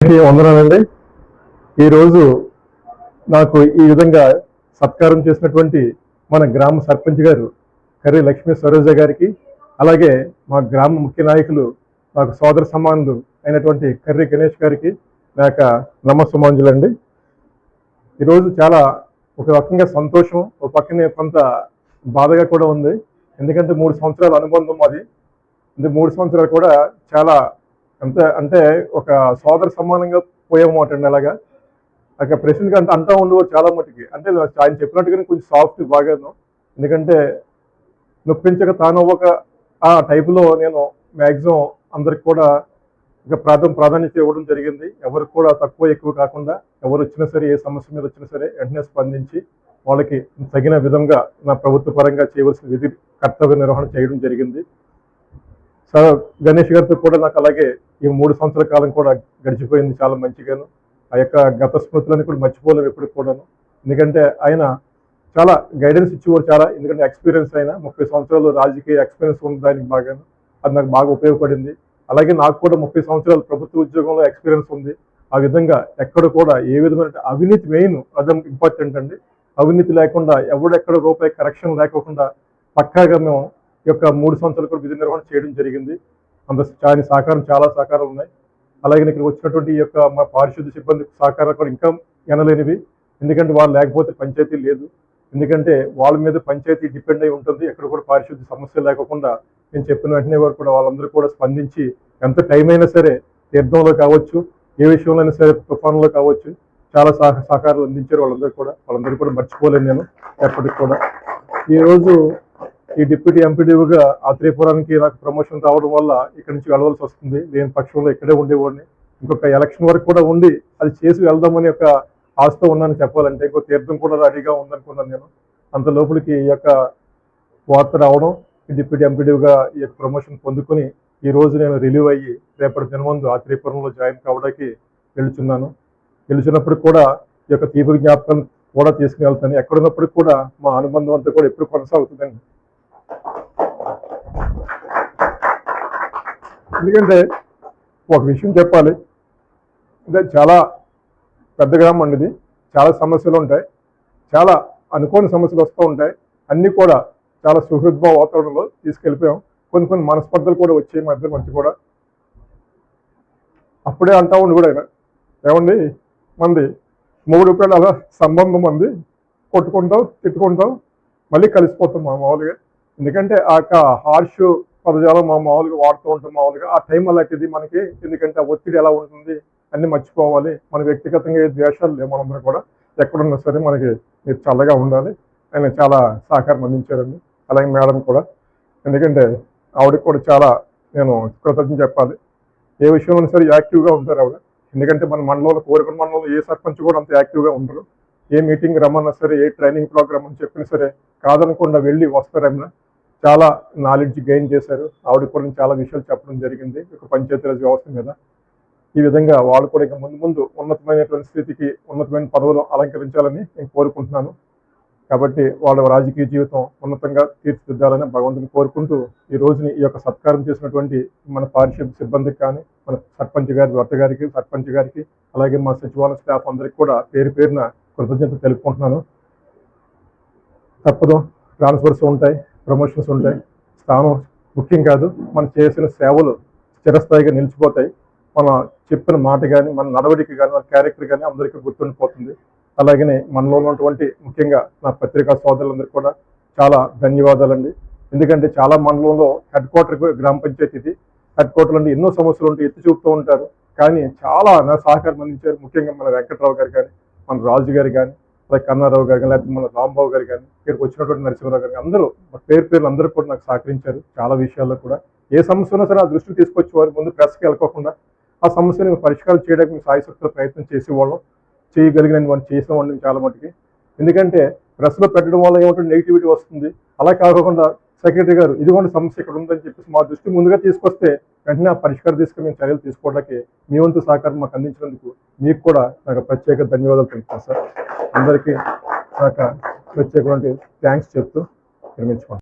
వందనాలండి. ఈరోజు నాకు ఈ విధంగా సత్కారం చేసినటువంటి మన గ్రామ సర్పంచ్ గారు కర్రీ లక్ష్మీ సరోజ గారికి అలాగే మా గ్రామ ముఖ్య నాయకులు నాకు సోదర సమానులు అయినటువంటి కర్రీ గణేష్ గారికి నా యొక్క నమస్సుమాంజులండి. ఈరోజు చాలా ఒక రకంగా సంతోషం ఒక పక్కనే కొంత బాధగా కూడా ఉంది. ఎందుకంటే మూడు సంవత్సరాల అనుబంధం అది ఇది మూడు సంవత్సరాలు కూడా చాలా అంతే అంటే ఒక సోదర సమానంగా పోయామన్నమాట అలాగా. అక్కడ ప్రెసిడెంట్ అంటే అంతా ఉండేవారు చాలా మటుకి. అంటే ఆయన చెప్పినట్టుగానే కొంచెం సాఫ్ట్ బాగాను. ఎందుకంటే నొప్పించక తాను ఒక ఆ టైపులో నేను మ్యాక్సిమం అందరికి కూడా ఇక ప్రాధం ప్రాధాన్యత ఇవ్వడం జరిగింది. ఎవరికి కూడా తక్కువ ఎక్కువ కాకుండా ఎవరు వచ్చినా సరే ఏ సమస్య మీద వచ్చినా సరే వెంటనే స్పందించి వాళ్ళకి తగిన విధంగా నా ప్రభుత్వ పరంగా చేయవలసిన విధి కర్తవ్య నిర్వహణ చేయడం జరిగింది. సార్ గణేష్ గారితో కూడా నాకు అలాగే ఈ మూడు సంవత్సరాల కాలం కూడా గడిచిపోయింది చాలా మంచిగాను. ఆ యొక్క గత స్మృతులను కూడా మర్చిపోలేము ఎప్పుడు కూడాను. ఎందుకంటే ఆయన చాలా గైడెన్స్ ఇచ్చేవారు చాలా ఎందుకంటే ఎక్స్పీరియన్స్ అయినా ముప్పై సంవత్సరాలు రాజకీయ ఎక్స్పీరియన్స్ ఉంది దానికి బాగాను. అది నాకు బాగా ఉపయోగపడింది. అలాగే నాకు కూడా ముప్పై సంవత్సరాలు ప్రభుత్వ ఉద్యోగంలో ఎక్స్పీరియన్స్ ఉంది. ఆ విధంగా ఎక్కడ కూడా ఏ విధమైన అవినీతి మెయిన్ అదే ఇంపార్టెంట్ అండి. అవినీతి లేకుండా ఎవడెక్కడ రూపాయి కరెక్షన్ లేకోకుండా పక్కాగా మేము యొక్క మూడు సంవత్సరాలు కూడా విధి నిర్వహణ చేయడం జరిగింది. అంత దాని సహకారం చాలా సహకారాలు ఉన్నాయి. అలాగే ఇక్కడ వచ్చినటువంటి ఈ యొక్క మా పారిశుద్ధ సిబ్బంది సహకారాలు కూడా ఇంకా ఎనలేనివి. ఎందుకంటే వాళ్ళు లేకపోతే పంచాయతీ లేదు. ఎందుకంటే వాళ్ళ మీద పంచాయతీ డిపెండ్ అయి ఉంటుంది. ఎక్కడ కూడా పారిశుద్ధ సమస్య లేకుండా నేను చెప్పిన వెంటనే వారు కూడా వాళ్ళందరూ కూడా స్పందించి ఎంత టైం అయినా సరే తీర్థంలో కావచ్చు ఏ విషయంలో అయినా సరే తుఫాన్లో కావచ్చు చాలా సహ సహకారాలు అందించారు వాళ్ళందరూ కూడా. వాళ్ళందరూ కూడా మర్చిపోలేను నేను ఎప్పటికి కూడా. ఈ రోజు ఈ డిప్యూటీ ఎంపీడీగా ఆత్రేయపురానికి నాకు ప్రమోషన్ రావడం వల్ల ఇక్కడి నుంచి వెళ్ళవలసి వస్తుంది. లేని పక్షంలో ఇక్కడే ఉండేవాడిని. ఇంకొక ఎలక్షన్ వరకు కూడా ఉండి అది చేసి వెళ్దామని యొక్క ఆశతో ఉన్నాను చెప్పాలంటే ఇంకో తీర్థం కూడా రెడీగా ఉందనుకున్నాను నేను. అంత లోపలికి ఈ యొక్క వార్త రావడం ఈ డిప్యూటీ ఎంపీడీగా ఈ యొక్క ప్రమోషన్ పొందుకొని ఈ రోజు నేను రిలీవ్ అయ్యి రేపటి దినమందు ఆత్రేయపురంలో జాయిన్ కావడానికి వెళ్తున్నాను. గెలిచినప్పుడు కూడా ఈ యొక్క తీపి జ్ఞాపకం కూడా తీసుకుని వెళ్తాను. ఎక్కడున్నప్పటికి కూడా మా అనుబంధం అంతా కూడా ఎప్పుడు కొనసాగుతుందని ఎందుకంటే ఒక విషయం చెప్పాలి. అంటే చాలా పెద్ద గ్రామం అండి ఇది. చాలా సమస్యలు ఉంటాయి. చాలా అనుకోని సమస్యలు వస్తూ ఉంటాయి. అన్నీ కూడా చాలా సుహృద్భావ వాతావరణంలో తీసుకెళ్ళిపోయాం. కొన్ని కొన్ని మనస్పర్ధలు కూడా వచ్చాయి మా ఇద్దరు మంచి కూడా. అప్పుడే అంటా ఉండి కూడా ఆయన. ఏమండి? మంది మూడు రూపాయలు అలా సంబంధం మంది కొట్టుకుంటాం తిట్టుకుంటాం మళ్ళీ కలిసిపోతాం మా మామూలుగా. ఎందుకంటే ఆ యొక్క హార్ష్ పదజాలం మా మామూలుగా వాడుతూ ఉంటాం మామూలుగా. ఆ టైం అలాంటిది మనకి. ఎందుకంటే ఆ ఒత్తిడి ఎలా ఉంటుంది అన్ని మర్చిపోవాలి. మన వ్యక్తిగతంగా ఏ ద్వేషాలు లేవు మనందరూ కూడా. ఎక్కడున్నా సరే మనకి మీరు చల్లగా ఉండాలి. ఆయన చాలా సహకారం అందించారండి. అలాగే మేడం కూడా. ఎందుకంటే ఆవిడకి కూడా చాలా నేను కృతజ్ఞత చెప్పాలి. ఏ విషయంలో సరే యాక్టివ్గా ఉంటారు ఆవిడ. ఎందుకంటే మన మండలంలో కోరికల మండలంలో ఏ సర్పంచ్ కూడా అంత యాక్టివ్గా ఉండరు. ఏ మీటింగ్ రమ్మన్నా సరే ఏ ట్రైనింగ్ ప్రోగ్రామ్ అని చెప్పినా సరే కాదనకుండా వెళ్ళి వస్తారేమన్నా. చాలా నాలెడ్జ్ గెయిన్ చేశారు. ఆవిడ కూడా చాలా విషయాలు చెప్పడం జరిగింది. ఒక పంచాయతీరాజ్ వ్యవస్థ మీద. ఈ విధంగా వాళ్ళు కూడా ఇంకా ముందు ముందు ఉన్నతమైనటువంటి స్థితికి ఉన్నతమైన పదవులు అలంకరించాలని నేను కోరుకుంటున్నాను. కాబట్టి వాళ్ళ రాజకీయ జీవితం ఉన్నతంగా తీర్చిదిద్దాలని భగవంతుని కోరుకుంటూ ఈ రోజుని ఈ యొక్క సత్కారం చేసినటువంటి మన పారిశుద్ధ సిబ్బందికి కానీ మన సర్పంచ్ గారి భర్త గారికి సర్పంచ్ గారికి అలాగే మా సచివాలయ స్టాఫ్ అందరికి కూడా పేరు పేరున కృతజ్ఞత తెలుపుకుంటున్నాను. తప్పదు. ట్రాన్స్ఫర్స్ ఉంటాయి. ప్రమోషన్స్ ఉంటాయి. స్థానం ముఖ్యం కాదు. మనం చేసిన సేవలు చిరస్థాయిగా నిలిచిపోతాయి. మన చెప్పిన మాట కానీ మన నడవడిక కానీ మన క్యారెక్టర్ కానీ అందరికీ గుర్తుండిపోతుంది. అలాగనే మనలో ఉన్నటువంటి ముఖ్యంగా నా పత్రికా సోదరులందరికీ కూడా చాలా ధన్యవాదాలండి. ఎందుకంటే చాలా మండలంలో హెడ్ క్వార్టర్ గ్రామ పంచాయతీ ఇది. హెడ్ క్వార్టర్ అంటే ఎన్నో సమస్యలు ఉంటాయి ఎత్తి చూపుతూ ఉంటారు. కానీ చాలా నా సహకారం అందించారు. ముఖ్యంగా మన వెంకట్రావు గారు కానీ మన రాజు గారు కానీ అలాగే కన్నారావు గారు కానీ లేకపోతే మన రాంబాబు గారు కానీ ఇక్కడికి వచ్చినటువంటి నరసింహరావు గారు అందరూ మా పేరు పేర్లు అందరూ కూడా నాకు సహకరించారు చాలా విషయాల్లో కూడా. ఏ సమస్య ఉన్నా సరే ఆ దృష్టికి తీసుకొచ్చేవారు ముందు ప్రెస్కి వెళ్ళకోకుండా ఆ సమస్యని పరిష్కారం చేయడానికి మేము సాయశక్తుల ప్రయత్నం చేసేవాళ్ళం. చేయగలిగిన వాళ్ళు చేసేవాడిని చాలా మటుకి. ఎందుకంటే ప్రెస్లో పెట్టడం వల్ల ఏమంటే నెగిటివిటీ వస్తుంది. అలా కాకుండా సెక్రటరీ గారు ఇదిగోండి సమస్య ఇక్కడ ఉందని చెప్పేసి మా దృష్టి ముందుగా తీసుకొస్తే వెంటనే ఆ పరిష్కారం తీసుకుని మేము చర్యలు తీసుకోవడానికి మీ వంతు సహకారం మాకు అందించినందుకు మీకు కూడా నాకు ప్రత్యేక ధన్యవాదాలు తెలుపుతాను సార్. అందరికీ నాకు ప్రత్యేకమైన థ్యాంక్స్ చెప్తూ నిర్మించుకోండి